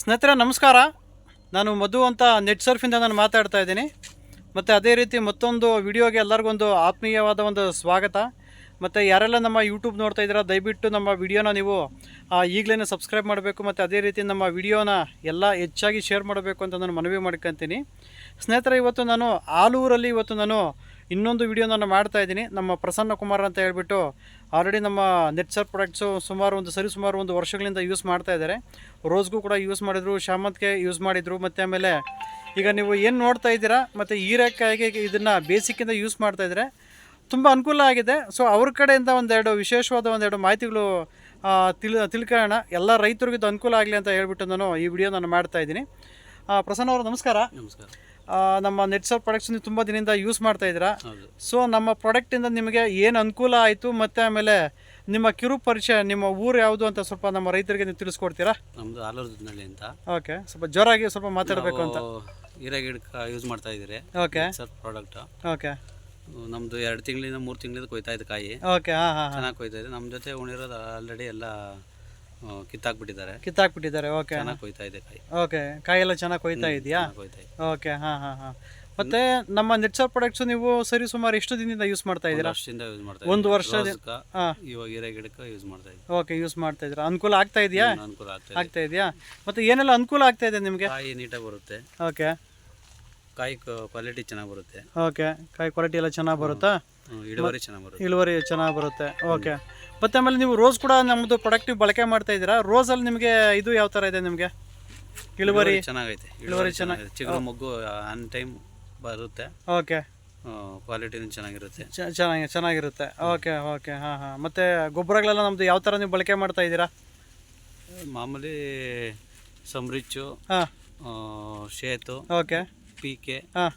ಸ್ನೇಹಿತರೆ, ನಮಸ್ಕಾರ. ನಾನು ಮಧು ಅಂತ ನೆಟ್ ಸರ್ಫಿಂದ ನಾನು ಮಾತಾಡ್ತಾ ಇದ್ದೀನಿ. ಮತ್ತು ಅದೇ ರೀತಿ ಮತ್ತೊಂದು ವಿಡಿಯೋಗೆ ಎಲ್ಲರಿಗೊಂದು ಆತ್ಮೀಯವಾದ ಒಂದು ಸ್ವಾಗತ. ಮತ್ತು ಯಾರೆಲ್ಲ ನಮ್ಮ ಯೂಟ್ಯೂಬ್ ನೋಡ್ತಾ ಇದ್ದೀರಾ, ದಯವಿಟ್ಟು ನಮ್ಮ ವಿಡಿಯೋನ ನೀವು ಈಗಲೇ ಸಬ್ಸ್ಕ್ರೈಬ್ ಮಾಡಬೇಕು ಮತ್ತು ಅದೇ ರೀತಿ ನಮ್ಮ ವಿಡಿಯೋನ ಎಲ್ಲ ಹೆಚ್ಚಾಗಿ ಶೇರ್ ಮಾಡಬೇಕು ಅಂತ ನಾನು ಮನವಿ ಮಾಡ್ಕೊತೀನಿ. ಸ್ನೇಹಿತರೆ, ಇವತ್ತು ನಾನು ಆಲೂರಲ್ಲಿ ಇವತ್ತು ನಾನು ಇನ್ನೊಂದು ವಿಡಿಯೋ ನಾನು ಮಾಡ್ತಾ ಇದ್ದೀನಿ. ನಮ್ಮ ಪ್ರಸನ್ನ ಕುಮಾರ್ ಅಂತ ಹೇಳ್ಬಿಟ್ಟು ಆಲ್ರೆಡಿ ನಮ್ಮ ನೆಟ್ಸರ್ ಪ್ರಾಡಕ್ಟ್ಸು ಸುಮಾರು ಒಂದು ಸರಿ ಸುಮಾರು ಒಂದು ವರ್ಷಗಳಿಂದ ಯೂಸ್ ಮಾಡ್ತಾ ಇದ್ದಾರೆ. ರೋಸ್ಗೂ ಕೂಡ ಯೂಸ್ ಮಾಡಿದರು ಶ್ಯಾಮಂತ್ಗೆ ಯೂಸ್ ಮಾಡಿದರು, ಮತ್ತು ಆಮೇಲೆ ಈಗ ನೀವು ಏನು ನೋಡ್ತಾ ಇದ್ದೀರಾ, ಮತ್ತು ಹೀರೆಕಾಯಿಗೆ ಇದನ್ನು ಬೇಸಿಕ್ಕಿಂದ ಯೂಸ್ ಮಾಡ್ತಾ ಇದ್ದಾರೆ ತುಂಬ ಅನುಕೂಲ ಆಗಿದೆ. ಸೊ ಅವ್ರ ಕಡೆಯಿಂದ ಒಂದೆರಡು ವಿಶೇಷವಾದ ಒಂದೆರಡು ಮಾಹಿತಿಗಳು ತಿಳ್, ತಿಳ್ಕೊಳ್ಳೋಣ. ಎಲ್ಲ ರೈತರಿಗೂ ಅನುಕೂಲ ಆಗಲಿ ಅಂತ ಹೇಳ್ಬಿಟ್ಟು ನಾನು ಈ ವಿಡಿಯೋ ನಾನು ಮಾಡ್ತಾ ಇದ್ದೀನಿ. ಪ್ರಸನ್ನ ಅವರು, ನಮಸ್ಕಾರ. ನಮಸ್ಕಾರ. ನಮ್ಮ ನೆಟ್ಸರ್ ಪ್ರಾಡಕ್ಟ್ಸ್ ನೀವು ತುಂಬ ದಿನದಿಂದ ಯೂಸ್ ಮಾಡ್ತಾ ಇದ್ದೀರಾ. ಸೊ ನಮ್ಮ ಪ್ರಾಡಕ್ಟಿಂದ ನಿಮಗೆ ಏನು ಅನುಕೂಲ ಆಯಿತು ಮತ್ತು ಆಮೇಲೆ ನಿಮ್ಮ ಕಿರು ಪರಿಚಯ ನಿಮ್ಮ ಊರು ಯಾವುದು ಅಂತ ಸ್ವಲ್ಪ ನಮ್ಮ ರೈತರಿಗೆ ನೀವು ತಿಳಿಸ್ಕೊಡ್ತೀರಾ? ನಮ್ಮದು ಆಲೂರದಲ್ಲಿ ಅಂತ. ಓಕೆ ಸ್ವಲ್ಪ ಜೋರಾಗಿ ಸ್ವಲ್ಪ ಮಾತಾಡಬೇಕು ಅಂತ. ಹೀರೆ ಗಿಡಕ್ಕೆ ಯೂಸ್ ಮಾಡ್ತಾ ಇದ್ದೀರಿ. ಓಕೆ ಸರ್ ಪ್ರಾಡಕ್ಟ್ ಓಕೆ ನಮ್ಮದು ಎರಡು ತಿಂಗಳಿಂದ ಮೂರು ತಿಂಗಳಿಂದ ಕೊಯ್ತಾ ಇದೆ ಕಾಯಿ. ಓಕೆ ಹಾಂ ಹಾಂ ಹಾಂ. ಚೆನ್ನಾಗಿ ಕೊಯ್ತಾ ಇದೆ. ನಮ್ಮ ಜೊತೆ ಉಣಿರೋದು ಆಲ್ರೆಡಿ ಎಲ್ಲ ಕಿತ್ತಾಕ್ಬಿಟ್ಟಿದ್ದಾರೆ. ಕಿತ್ತಾಕ್ಬಿಟ್ಟಿದ್ದಾರೆ ಓಕೆ. ಚೆನ್ನಾಗಿ ಕೊಯ್ತಾ ಇದೆ ಕಾಯಿ ಓಕೆ ಕಾಯೆಲ್ಲ ಚೆನ್ನಾಗಿ ಕೊಯ್ತಾ ಇದೆಯಾ? ಕೊಯ್ತಾ ಇದೆ. ಓಕೆ ಹಾಂ ಹಾಂ ಹಾಂ. ಮತ್ತೆ ನಮ್ಮ ನೆಟ್ಸರ್ ಪ್ರಾಡಕ್ಟ್ಸ್ ನೀವು ಸರಿ ಸುಮಾರು ಎಷ್ಟು ದಿನದಿಂದ ಯೂಸ್ ಮಾಡ್ತಾ ಇದ್ದೀರಾ? ವರ್ಷದಿಂದ ಯೂಸ್ ಮಾಡ್ತಾ ಒಂದು ವರ್ಷ ಇವಾಗ ಹೀರೆ ಗಿಡಕ್ಕೆ ಯೂಸ್ ಮಾಡ್ತಾ ಇದ್ದೀವಿ ಓಕೆ ಯೂಸ್ ಮಾಡ್ತಾ ಇದ್ದೀರಾ? ಅನುಕೂಲ ಆಗ್ತಾ ಇದೆಯಾ? ಅನುಕೂಲ ಆಗ್ತಾ ಇದೆಯಾ? ಮತ್ತೆ ಏನೆಲ್ಲ ಅನುಕೂಲ ಆಗ್ತಾ ಇದೆ ನಿಮಗೆ? ಕಾಯಿ ನೀಟಾಗಿ ಬರುತ್ತೆ. ಓಕೆ. ಕಾಯಿ ಕ್ವಾಲಿಟಿ ಚೆನ್ನಾಗಿ ಬರುತ್ತೆ. ಓಕೆ ಕಾಯಿ ಕ್ವಾಲಿಟಿ ಎಲ್ಲ ಚೆನ್ನಾಗಿ ಬರುತ್ತಾ? ಹ್ಮ್, ಇಳುವರಿ ಚೆನ್ನಾಗಿ ಬರುತ್ತೆ. ಇಳುವರಿ ಚೆನ್ನಾಗಿ ಬರುತ್ತೆ. ಓಕೆ. ಮತ್ತೆ ಆಮೇಲೆ ನೀವು ರೋಸ್ ಕೂಡ ನಮ್ಮದು ಪ್ರೊಡಕ್ಟಿವ್ ಬಳಕೆ ಮಾಡ್ತಾ ಇದ್ದೀರಾ? ರೋಸಲ್ಲಿ ನಿಮಗೆ ಇದು ಯಾವ ಥರ ಇದೆ ನಿಮಗೆ? ಇಳುವರಿ? ಚೆನ್ನಾಗೈತೆ. ಇಳುವರಿ ಚೆನ್ನಾಗಿ ಚಿಗುರು ಮೊಗ್ಗು ಆನ್ ಟೈಮ್ ಬರುತ್ತೆ. ಓಕೆ. ಕ್ವಾಲಿಟಿನೂ ಚೆನ್ನಾಗಿರುತ್ತೆ. ಚ- ಚೆನ್ನಾಗಿ ಚೆನ್ನಾಗಿರುತ್ತೆ. ಓಕೆ ಓಕೆ ಹಾಂ ಹಾಂ. ಮತ್ತು ಗೊಬ್ಬರಗಳೆಲ್ಲ ನಮ್ಮದು ಯಾವ ಥರ ನೀವು ಬಳಕೆ ಮಾಡ್ತಾ ಇದ್ದೀರಾ? ಮಾಮೂಲಿ ಸಮರಿಚ್ಚು ಹಾಂ. ಶೇತು. ಓಕೆ. ಪೀಕೆ ಹಾಂ.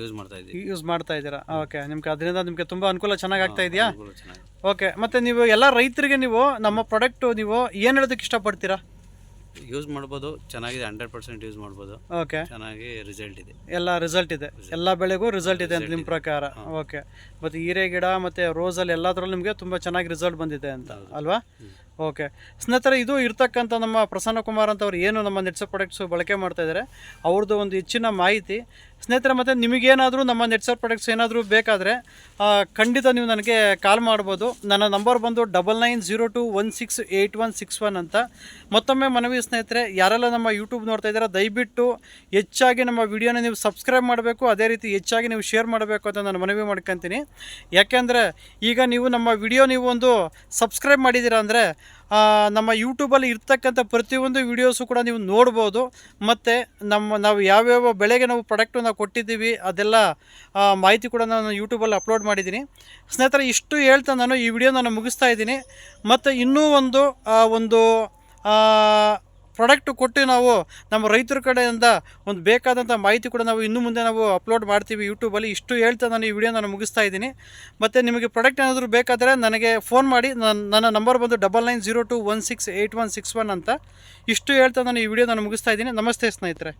ಯೂಸ್ ಮಾಡ್ತಾ ಇದ್ದೀವಿ. ಯೂಸ್ ಮಾಡ್ತಾ ಇದ್ದೀರಾ? ಓಕೆ ನಿಮ್ಗೆ ಅದರಿಂದ ನಿಮಗೆ ತುಂಬ ಅನುಕೂಲ ಚೆನ್ನಾಗಿ ಆಗ್ತಾ ಇದೆಯಾ? ಅನುಕೂಲ ಚೆನ್ನಾಗಿ. ಓಕೆ ಮತ್ತು ನೀವು ಎಲ್ಲ ರೈತರಿಗೆ ನೀವು ನಮ್ಮ ಪ್ರಾಡಕ್ಟು ನೀವು ಏನು ಹೇಳೋದಕ್ಕೆ ಇಷ್ಟಪಡ್ತೀರಾ? ಯೂಸ್ ಮಾಡ್ಬೋದು. ಚೆನ್ನಾಗಿದೆ ಹಂಡ್ರೆಡ್ ಪರ್ಸೆಂಟ್ ಯೂಸ್ ಮಾಡ್ಬೋದು. ಓಕೆ ಚೆನ್ನಾಗಿ ರಿಸಲ್ಟ್ ಇದೆ. ಎಲ್ಲ ರಿಸಲ್ಟ್ ಇದೆ. ಎಲ್ಲ ಬೆಳೆಗೂ ರಿಸಲ್ಟ್ ಇದೆ ಅಂತ ನಿಮ್ಮ ಪ್ರಕಾರ? ಓಕೆ ಮತ್ತು ಹೀರೆ ಗಿಡ ಮತ್ತು ರೋಸಲ್ಲಿ ಎಲ್ಲದರಲ್ಲೂ ನಿಮಗೆ ತುಂಬ ಚೆನ್ನಾಗಿ ರಿಸಲ್ಟ್ ಬಂದಿದೆ ಅಂತ ಅಲ್ವಾ? ಓಕೆ. ಸ್ನೇಹಿತರೆ, ಇದು ಇರ್ತಕ್ಕಂಥ ನಮ್ಮ ಪ್ರಸನ್ನ ಕುಮಾರ್ ಅಂತವ್ರು ಏನು ನಮ್ಮ ನೆಟ್ಸ ಪ್ರಾಡಕ್ಟ್ಸು ಬಳಕೆ ಮಾಡ್ತಾ ಇದ್ದಾರೆ ಅವ್ರದ್ದು ಒಂದು ಹೆಚ್ಚಿನ ಮಾಹಿತಿ. ಸ್ನೇಹಿತರೆ, ಮತ್ತು ನಿಮಗೇನಾದರೂ ನಮ್ಮ ನೆಟ್ಸರ್ ಪ್ರಾಡಕ್ಟ್ಸ್ ಏನಾದರೂ ಬೇಕಾದರೆ ಖಂಡಿತ ನೀವು ನನಗೆ ಕಾಲ್ ಮಾಡ್ಬೋದು. ನನ್ನ ನಂಬರ್ ಬಂದು double nine zero two one six eight one six one ಅಂತ. ಮತ್ತೊಮ್ಮೆ ಮನವಿ ಸ್ನೇಹಿತರೆ, ಯಾರೆಲ್ಲ ನಮ್ಮ ಯೂಟ್ಯೂಬ್ ನೋಡ್ತಾ ಇದ್ದಾರೆ ದಯವಿಟ್ಟು ಹೆಚ್ಚಾಗಿ ನಮ್ಮ ವಿಡಿಯೋನ ನೀವು ಸಬ್ಸ್ಕ್ರೈಬ್ ಮಾಡಬೇಕು, ಅದೇ ರೀತಿ ಹೆಚ್ಚಾಗಿ ನೀವು ಶೇರ್ ಮಾಡಬೇಕು ಅಂತ ನಾನು ಮನವಿ ಮಾಡ್ಕೊತೀನಿ. ಯಾಕೆಂದರೆ, ಈಗ ನೀವು ನಮ್ಮ ವಿಡಿಯೋ ನೀವು ಒಂದು ಸಬ್ಸ್ಕ್ರೈಬ್ ಮಾಡಿದ್ದೀರಾ ಅಂದರೆ ನಮ್ಮ ಯೂಟ್ಯೂಬಲ್ಲಿ ಇರ್ತಕ್ಕಂಥ ಪ್ರತಿಯೊಂದು ವೀಡಿಯೋಸು ಕೂಡ ನೀವು ನೋಡ್ಬೋದು. ಮತ್ತು ನಮ್ಮ, ನಾವು ಯಾವ್ಯಾವ ಬೆಳೆಗೆ ನಾವು ಪ್ರಾಡಕ್ಟು ನಾವು ಕೊಟ್ಟಿದ್ದೀವಿ, ಅದೆಲ್ಲ ಮಾಹಿತಿ ಕೂಡ ನಾನು ಯೂಟ್ಯೂಬಲ್ಲಿ ಅಪ್ಲೋಡ್ ಮಾಡಿದ್ದೀನಿ. ಸ್ನೇಹಿತರೆ, ಇಷ್ಟು ಹೇಳ್ತಾ ನಾನು ಈ ವಿಡಿಯೋ ನಾನು ಮುಗಿಸ್ತಾ ಇದ್ದೀನಿ. ಮತ್ತು ಇನ್ನೂ ಒಂದು ಒಂದು ಪ್ರಾಡಕ್ಟ್ ಕೊಟ್ಟು ನಾವು ನಮ್ಮ ರೈತರ ಕಡೆಯಿಂದ ಒಂದು ಬೇಕಾದಂಥ ಮಾಹಿತಿ ಕೂಡ ನಾವು ಇನ್ನು ಮುಂದೆ ನಾವು ಅಪ್ಲೋಡ್ ಮಾಡ್ತೀವಿ ಯೂಟ್ಯೂಬಲ್ಲಿ ಇಷ್ಟು ಹೇಳ್ತಾ ನಾನು ಈ ವಿಡಿಯೋ ನಾನು ಮುಗಿಸ್ತಾ ಇದ್ದೀನಿ. ಮತ್ತು ನಿಮಗೆ ಪ್ರಾಡಕ್ಟ್ ಏನಾದರೂ ಬೇಕಾದರೆ ನನಗೆ ಫೋನ್ ಮಾಡಿ. ನನ್ನ ನನ್ನ ನಂಬರ್ ಬಂದು double nine zero two one six eight one six one ಅಂತ. ಇಷ್ಟು ಹೇಳ್ತಾ ನಾನು ಈ ವಿಡಿಯೋ ನಾನು ಮುಗಿಸ್ತಾ ಇದ್ದೀನಿ. ನಮಸ್ತೆ ಸ್ನೇಹಿತರೆ.